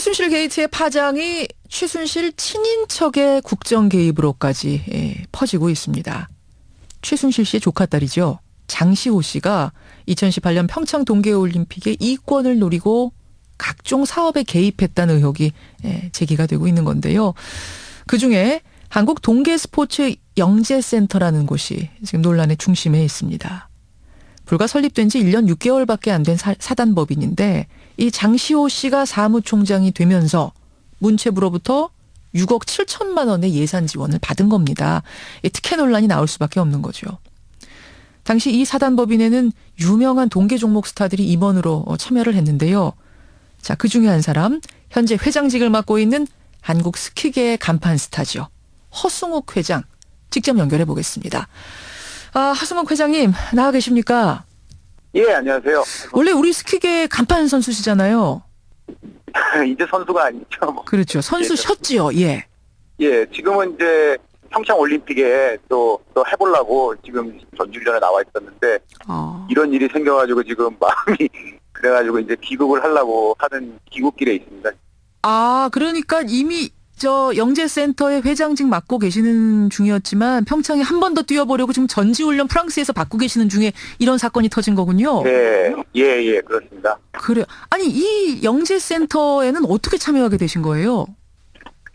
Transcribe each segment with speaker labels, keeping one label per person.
Speaker 1: 최순실 게이트의 파장이 최순실 친인척의 국정 개입으로까지 예, 퍼지고 있습니다. 최순실 씨의 조카딸이죠. 장시호 씨가 2018년 평창 동계올림픽의 이권을 노리고 각종 사업에 개입했다는 의혹이 예, 제기가 되고 있는 건데요. 그 중에 한국 동계 스포츠 영재센터라는 곳이 지금 논란의 중심에 있습니다. 불과 설립된 지 1년 6개월밖에 안 된 사단법인인데 이 장시호 씨가 사무총장이 되면서 문체부로부터 6억 7천만 원의 예산 지원을 받은 겁니다. 이 특혜 논란이 나올 수밖에 없는 거죠. 당시 이 사단법인에는 유명한 동계 종목 스타들이 임원으로 참여를 했는데요. 자, 그 중에 한 사람, 현재 회장직을 맡고 있는 한국 스키계의 간판 스타죠. 허승욱 회장, 직접 연결해 보겠습니다. 아, 하승욱 회장님, 나와 계십니까?
Speaker 2: 예, 안녕하세요.
Speaker 1: 원래 우리 스키계 간판 선수시잖아요.
Speaker 2: 이제 선수가 아니죠. 뭐.
Speaker 1: 그렇죠. 선수셨지요. 예.
Speaker 2: 예, 지금은 이제 평창 올림픽에 또, 또 해보려고 지금 전주훈련에 나와 있었는데,
Speaker 1: 어.
Speaker 2: 이런 일이 생겨가지고 지금 마음이 그래가지고 이제 귀국을 하려고 하는 귀국길에 있습니다.
Speaker 1: 아, 그러니까 이미 저 영재센터의 회장직 맡고 계시는 중이었지만 평창에 한 번 더 뛰어보려고 지금 전지훈련 프랑스에서 받고 계시는 중에 이런 사건이 터진 거군요.
Speaker 2: 예, 예, 예, 그렇습니다.
Speaker 1: 그래. 아니 이 영재센터에는 어떻게 참여하게 되신 거예요?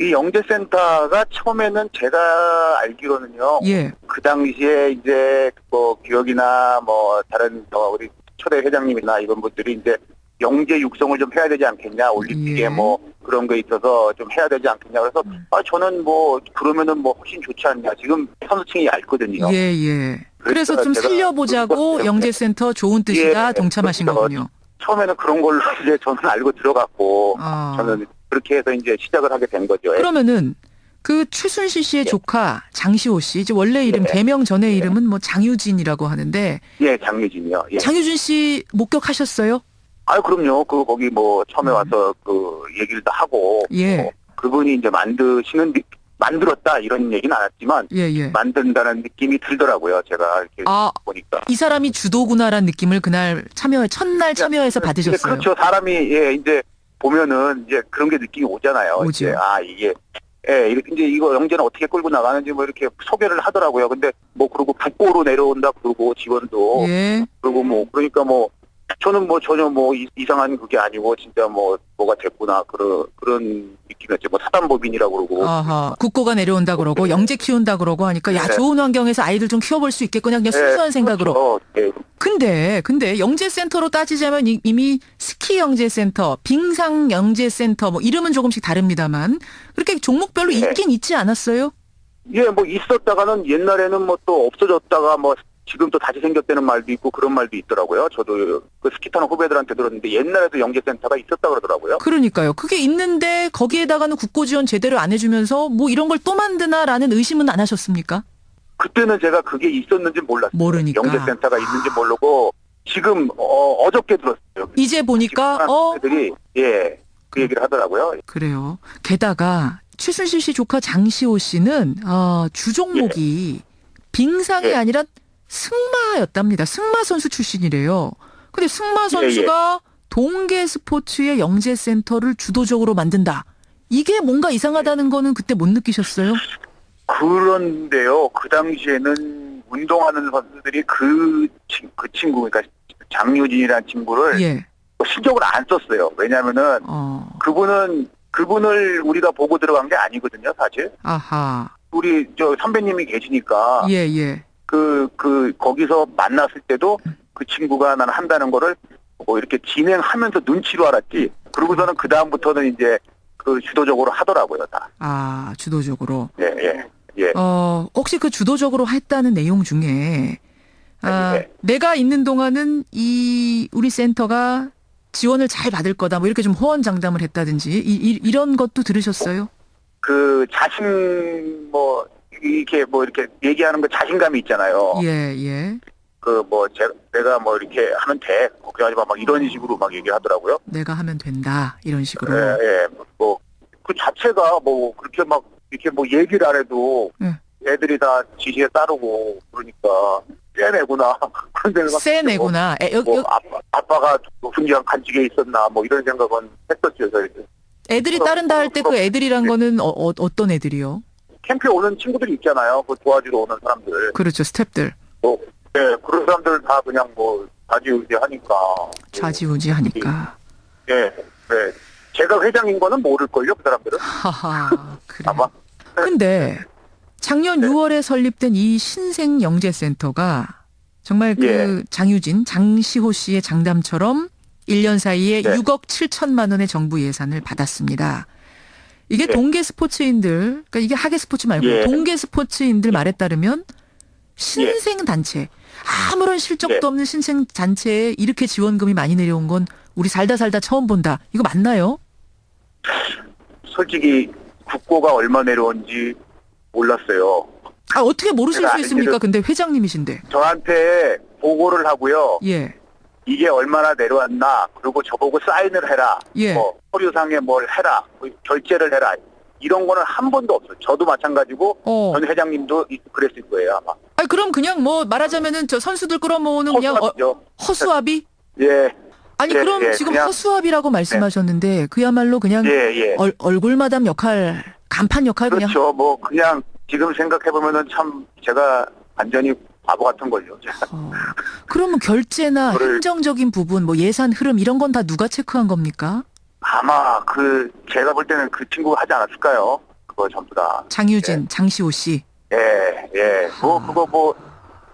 Speaker 2: 이 영재센터가 처음에는 제가 알기로는요,
Speaker 1: 예.
Speaker 2: 그 당시에 이제 뭐 기억이나 뭐 다른 어, 우리 초대 회장님이나 이런 분들이 이제 영재 육성을 좀 해야 되지 않겠냐 올림픽에
Speaker 1: 예.
Speaker 2: 뭐 그런 거에 있어서 좀 해야 되지 않겠냐 그래서
Speaker 1: 음.
Speaker 2: 아 저는 뭐 그러면은 뭐 훨씬 좋지 않냐 지금 선수층이 얇거든요.
Speaker 1: 예, 예. 그래서
Speaker 2: 그래서
Speaker 1: 좀 살려보자고 영재센터 좋은 뜻이다
Speaker 2: 예,
Speaker 1: 동참하신
Speaker 2: 그렇죠.
Speaker 1: 거군요.
Speaker 2: 처음에는 그런 걸로 이제 저는 알고 들어갔고
Speaker 1: 아.
Speaker 2: 저는 그렇게 해서 이제 시작을 하게 된 거죠.
Speaker 1: 그러면은 그 최순실 씨의
Speaker 2: 예.
Speaker 1: 조카 장시호 씨, 이제 원래 이름
Speaker 2: 예.
Speaker 1: 대명 전의 이름은 뭐 장유진이라고 하는데
Speaker 2: 예, 장유진이요. 예.
Speaker 1: 장유진 씨 목격하셨어요?
Speaker 2: 아 그럼요. 그 거기 뭐 처음에
Speaker 1: 음.
Speaker 2: 와서 그 얘기를 다 하고
Speaker 1: 예.
Speaker 2: 뭐 그분이 이제 만드시는 느- 만들었다 이런 얘기는 안 했지만
Speaker 1: 예, 예.
Speaker 2: 만든다는 느낌이 들더라고요. 제가 이렇게
Speaker 1: 아,
Speaker 2: 보니까.
Speaker 1: 이 사람이 주도구나라는 느낌을 그날 참여 첫날 참여해서
Speaker 2: 이제
Speaker 1: 받으셨어요.
Speaker 2: 그렇죠. 사람이 예 이제 보면은 이제 그런 게 느낌이 오잖아요.
Speaker 1: 오죠.
Speaker 2: 이제 아 이게 예 이렇게 이제 이거 영재는 어떻게 끌고 나가는지 뭐 이렇게 소개를 하더라고요. 근데 뭐 그리고 북고로 내려온다 그러고 직원도
Speaker 1: 예.
Speaker 2: 그리고 뭐 그러니까 뭐 저는 뭐 전혀 뭐 이- 이상한 그게 아니고 진짜 뭐 뭐가 됐구나 그런 그런 느낌이었죠. 뭐 사단법인이라고 그러고
Speaker 1: 아하. 국고가 내려온다 그러고 영재 키운다 그러고 하니까 야
Speaker 2: 네.
Speaker 1: 좋은 환경에서 아이들 좀 키워볼 수 있겠구나 그냥
Speaker 2: 예,
Speaker 1: 순수한 생각으로.
Speaker 2: 그렇죠. 예.
Speaker 1: 근데 근데 영재센터로 따지자면 이- 이미 스키 영재센터, 빙상 영재센터 뭐 이름은 조금씩 다릅니다만 그렇게 종목별로
Speaker 2: 네.
Speaker 1: 있긴 있지 않았어요?
Speaker 2: 예, 뭐 있었다가는 옛날에는 뭐 또 없어졌다가 뭐 지금 또 다시 생겼다는 말도 있고 그런 말도 있더라고요. 저도 그 스키 타는 후배들한테 들었는데 옛날에도 영재센터가 있었다 그러더라고요.
Speaker 1: 그러니까요. 그게 있는데 거기에다가는 국고 지원 제대로 안 해주면서 뭐 이런 걸 또 만드나라는 의심은 안 하셨습니까?
Speaker 2: 그때는 제가 그게 있었는지 몰랐어요.
Speaker 1: 모르니까.
Speaker 2: 영재센터가 있는지 모르고 지금 어, 저께 들었어요.
Speaker 1: 이제 보니까 어
Speaker 2: 애들이 예, 그 얘기를 하더라고요.
Speaker 1: 그래요. 게다가 최순실 씨 조카 장시호 씨는 어, 주종목이 빙상이
Speaker 2: 예.
Speaker 1: 아니라 승마였답니다. 승마 선수 출신이래요. 근데 승마
Speaker 2: 예,
Speaker 1: 선수가 동계 스포츠의 영재 센터를 주도적으로 만든다. 이게 뭔가 이상하다는 거는 그때 못 느끼셨어요?
Speaker 2: 그런데요, 그 당시에는 운동하는 선수들이 그, 친- 그 친구, 그러니까 장유진이라는 친구를
Speaker 1: 예.
Speaker 2: 신경을 안 썼어요. 왜냐면은
Speaker 1: 어.
Speaker 2: 그분은 그분을 우리가 보고 들어간 게 아니거든요, 사실.
Speaker 1: 아하.
Speaker 2: 우리 저 선배님이 계시니까
Speaker 1: 예, 예.
Speaker 2: 그 그 거기서 만났을 때도 그 친구가 나는 한다는 거를 뭐 이렇게 진행하면서 눈치로 알았지. 그러고서는 그 다음부터는 이제 그 주도적으로 하더라고요, 다.
Speaker 1: 아, 주도적으로.
Speaker 2: 예, 예, 예.
Speaker 1: 어, 혹시 그 주도적으로 했다는 내용 중에 아,
Speaker 2: 네.
Speaker 1: 내가 있는 동안은 이 우리 센터가 지원을 잘 받을 거다. 뭐 이렇게 좀 호언장담을 했다든지 이, 이, 런 것도 들으셨어요?
Speaker 2: 그 자신 뭐 이렇게 뭐 이렇게 얘기하는 거 자신감이 있잖아요.
Speaker 1: 예, 예.
Speaker 2: 그 뭐 내가 뭐 이렇게 하면 돼 걱정하지 마 막 이런 식으로 막 얘기하더라고요.
Speaker 1: 내가 하면 된다. 이런 식으로.
Speaker 2: 예, 예. 뭐 그 자체가 뭐 그렇게 막 이렇게 뭐 얘기를 안 해도
Speaker 1: 예.
Speaker 2: 애들이 다 지시에 따르고 그러니까 쎄내구나 그런 생각.
Speaker 1: 여,
Speaker 2: 뭐
Speaker 1: 여,
Speaker 2: 아빠 아빠가 분지한 간직에 있었나 뭐 이런 생각은 했었죠 저희.
Speaker 1: 애들이 따른다 할 때 그 애들이란 거는 어, 어, 어떤 애들이요?
Speaker 2: 캠프에 오는 친구들이 있잖아요. 그 도와주러 오는 사람들.
Speaker 1: 그렇죠, 스탭들.
Speaker 2: 뭐, 네, 그런 사람들 다 그냥 뭐 좌지우지하니까.
Speaker 1: 좌지우지하니까.
Speaker 2: 예, 네. 제가 회장인 거는 모를걸요, 그 사람들은.
Speaker 1: 하하, 그래.
Speaker 2: 아마.
Speaker 1: 근데 작년
Speaker 2: 네.
Speaker 1: 6월에 설립된 이 신생 영재센터가 정말 그
Speaker 2: 예.
Speaker 1: 장유진, 장시호 씨의 장담처럼 1년 사이에
Speaker 2: 네.
Speaker 1: 6억 7천만 원의 정부 예산을 받았습니다. 이게
Speaker 2: 예.
Speaker 1: 동계 스포츠인들, 그러니까 이게 하계 스포츠 말고
Speaker 2: 예.
Speaker 1: 동계 스포츠인들 말에 따르면 신생 단체, 아무런 실적도
Speaker 2: 예.
Speaker 1: 없는 신생 단체에 이렇게 지원금이 많이 내려온 건 우리 살다 살다 처음 본다. 이거 맞나요?
Speaker 2: 솔직히 국고가 얼마 내려온지 몰랐어요.
Speaker 1: 아, 어떻게 모르실 수 있습니까? 근데 회장님이신데.
Speaker 2: 저한테 보고를 하고요.
Speaker 1: 예.
Speaker 2: 이게 얼마나 내려왔나, 그리고 저보고 사인을 해라.
Speaker 1: 예.
Speaker 2: 뭐, 서류상에 뭘 해라. 뭐 결제를 해라. 이런 거는 한 번도 없어요. 저도 마찬가지고,
Speaker 1: 어.
Speaker 2: 전 회장님도 이- 그랬을 거예요, 아마.
Speaker 1: 아니 그럼 그냥 뭐 말하자면은 저 선수들 끌어모으는 그냥 어,
Speaker 2: 허수아비죠.
Speaker 1: 허수아비?
Speaker 2: 예,
Speaker 1: 아니
Speaker 2: 예,
Speaker 1: 그럼
Speaker 2: 예,
Speaker 1: 지금
Speaker 2: 그냥-
Speaker 1: 허수아비라고 말씀하셨는데 그야말로 그냥
Speaker 2: 예, 예.
Speaker 1: 얼, 얼굴마담 역할, 간판 역할 그냥
Speaker 2: 그렇죠. 뭐, 그냥 지금 생각해 보면은 참 제가 완전히 바보 같은 걸요.
Speaker 1: 어, 그러면 결제나
Speaker 2: 그거를-
Speaker 1: 행정적인 부분, 뭐 예산 흐름 이런 건 다 누가 체크한 겁니까?
Speaker 2: 아마 그, 제가 볼 때는 그 친구가 하지 않았을까요? 그거 전부 다.
Speaker 1: 장유진, 장시호 씨.
Speaker 2: 예, 예. 뭐,
Speaker 1: 아.
Speaker 2: 그거 뭐,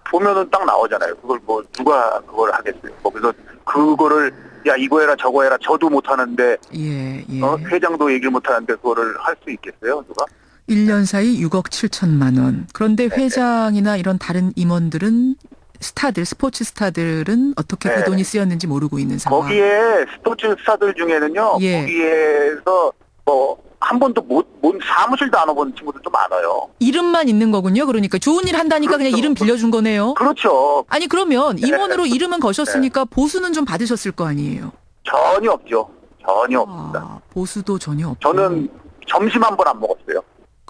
Speaker 2: 보면은 딱 나오잖아요. 그걸 뭐, 누가 그걸 하겠어요. 거기서 그거를, 야, 이거 해라, 저거 해라, 저도 못 하는데,
Speaker 1: 예, 예.
Speaker 2: 어, 회장도 얘기를 못 하는데 그거를 할 수 있겠어요, 누가?
Speaker 1: 1년 사이 6억 7천만 원. 그런데
Speaker 2: 네,
Speaker 1: 회장이나 이런 다른 임원들은 스타들, 스포츠 스타들은 어떻게 그
Speaker 2: 네.
Speaker 1: 돈이 쓰였는지 모르고 있는 상황.
Speaker 2: 거기에 스포츠 스타들 중에는요,
Speaker 1: 예.
Speaker 2: 거기에서 뭐, 한 번도 못, 못, 사무실도 안 와본 친구들도 많아요.
Speaker 1: 이름만 있는 거군요. 그러니까 좋은 일 한다니까 그냥
Speaker 2: 그렇죠.
Speaker 1: 이름 빌려준 거네요.
Speaker 2: 그렇죠.
Speaker 1: 아니 그러면
Speaker 2: 네.
Speaker 1: 임원으로 이름은 거셨으니까 보수는 좀 받으셨을 거 아니에요.
Speaker 2: 전혀 없죠. 전혀 없습니다.
Speaker 1: 아, 보수도 전혀 없고.
Speaker 2: 저는 점심 한 번 안 먹었어요.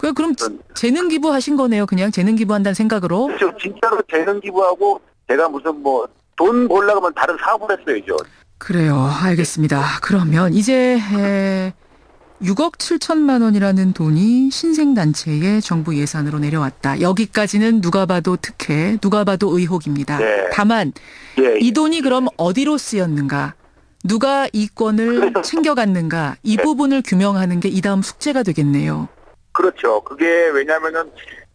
Speaker 1: 그 그럼 재능 기부하신 거네요. 그냥 재능 기부한다는 생각으로.
Speaker 2: 저 진짜로 재능 기부하고 제가 무슨 뭐 돈 벌려고 하면 다른 사업을 했어야죠.
Speaker 1: 그래요. 알겠습니다. 그러면 이제 에, 6억 7천만 원이라는 돈이 신생단체의 정부 예산으로 내려왔다. 여기까지는 누가 봐도 특혜, 누가 봐도 의혹입니다.
Speaker 2: 네.
Speaker 1: 다만
Speaker 2: 예,
Speaker 1: 이 돈이 그럼 어디로 쓰였는가? 누가 이권을 챙겨갔는가? 이
Speaker 2: 네.
Speaker 1: 부분을 규명하는 게 이 다음 숙제가 되겠네요.
Speaker 2: 그렇죠. 그게 왜냐면은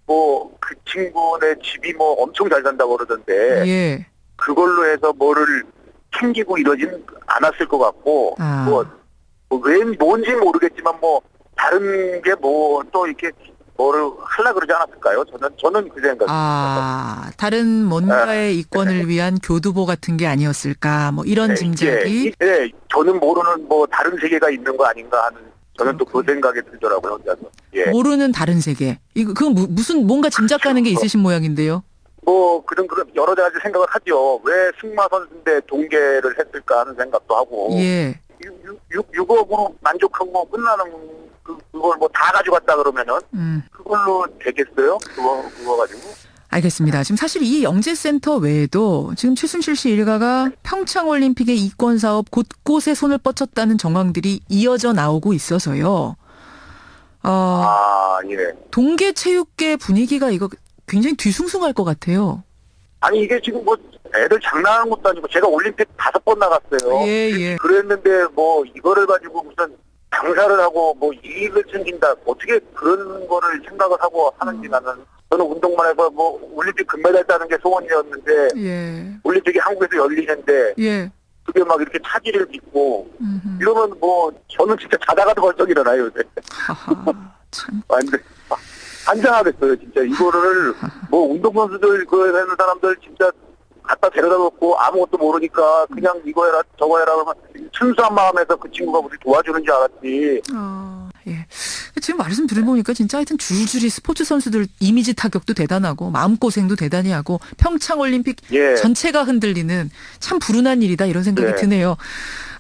Speaker 2: 뭐 그 친구네 집이 뭐 엄청 잘 산다고 그러던데
Speaker 1: 예.
Speaker 2: 그걸로 해서 뭐를 챙기고 이러진 않았을 것 같고
Speaker 1: 아.
Speaker 2: 뭐, 뭐 왜, 뭔지 모르겠지만 뭐 다른 게 뭐 또 이렇게 뭐를 하려 그러지 않았을까요? 저는 저는 그 생각.
Speaker 1: 아, 다른 뭔가의 이권을 위한 교두보 같은 게 아니었을까? 뭐 이런 짐작이.
Speaker 2: 예, 예, 저는 모르는 뭐 다른 세계가 있는 거 아닌가 하는 저는 또 그. 생각이 들더라고요. 혼자서. 예.
Speaker 1: 모르는 다른 세계. 이거 무- 무슨 뭔가 짐작 가는 게 있으신 모양인데요.
Speaker 2: 뭐 그런 그런 여러 가지 생각을 하죠. 왜 승마 선수인데 동계를 했을까 하는 생각도 하고.
Speaker 1: 예.
Speaker 2: 6, 6억으로 만족하고 끝나는 그, 그걸 뭐 다 가져갔다 그러면은
Speaker 1: 음.
Speaker 2: 그걸로 되겠어요? 그거 그거 가지고.
Speaker 1: 알겠습니다. 지금 사실 이 영재센터 외에도 지금 최순실 씨 일가가 평창올림픽의 이권 사업 곳곳에 손을 뻗쳤다는 정황들이 이어져 나오고 있어서요. 어,
Speaker 2: 아 예.
Speaker 1: 동계 체육계 분위기가 이거 굉장히 뒤숭숭할 것 같아요.
Speaker 2: 아니 이게 지금 뭐 애들 장난하는 것도 아니고 제가 올림픽 다섯 번 나갔어요.
Speaker 1: 예, 예.
Speaker 2: 그랬는데 뭐 이거를 가지고 무슨 장사를 하고 뭐 이익을 챙긴다 어떻게 그런 거를 생각을 하고 하는지 나는 저는 운동만 해서 뭐 올림픽 금메달 따는 게 소원이었는데
Speaker 1: 예.
Speaker 2: 올림픽이 한국에서 열리는데
Speaker 1: 예.
Speaker 2: 그게 막 이렇게 차질을 빚고
Speaker 1: 음흠.
Speaker 2: 이러면 뭐 저는 진짜 자다가도 벌떡 일어나요 요새
Speaker 1: 하하. 참.
Speaker 2: 완전 환장하겠어요 진짜 이거를 뭐 운동선수들 그 하는 사람들 진짜 갖다 데려다 놓고 아무것도 모르니까 그냥 이거 해라 저거 해라 그러면 순수한 마음에서 그 친구가 우리 도와주는 줄 알았지
Speaker 1: 아, 예. 지금 말씀 들어보니까 진짜 하여튼 줄줄이 스포츠 선수들 이미지 타격도 대단하고 마음고생도 대단히 하고 평창올림픽
Speaker 2: 예
Speaker 1: 전체가 흔들리는 참 불운한 일이다 이런 생각이
Speaker 2: 네.
Speaker 1: 드네요.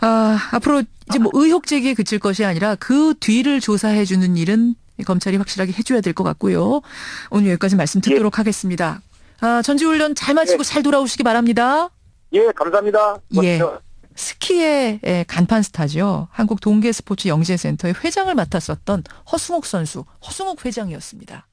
Speaker 1: 아, 앞으로 이제 뭐 의혹 제기에 그칠 것이 아니라 그 뒤를 조사해 주는 일은 검찰이 확실하게 해줘야 될 것 같고요. 오늘 여기까지 말씀 듣도록 하겠습니다. 아, 전지훈련 잘 마치고 잘 돌아오시기 바랍니다.
Speaker 2: 예, 감사합니다
Speaker 1: 예.
Speaker 2: 고맙습니다.
Speaker 1: 스키의 예, 간판 스타죠. 한국 동계 스포츠 영재센터의 회장을 맡았었던 허승옥 선수, 허승옥 회장이었습니다.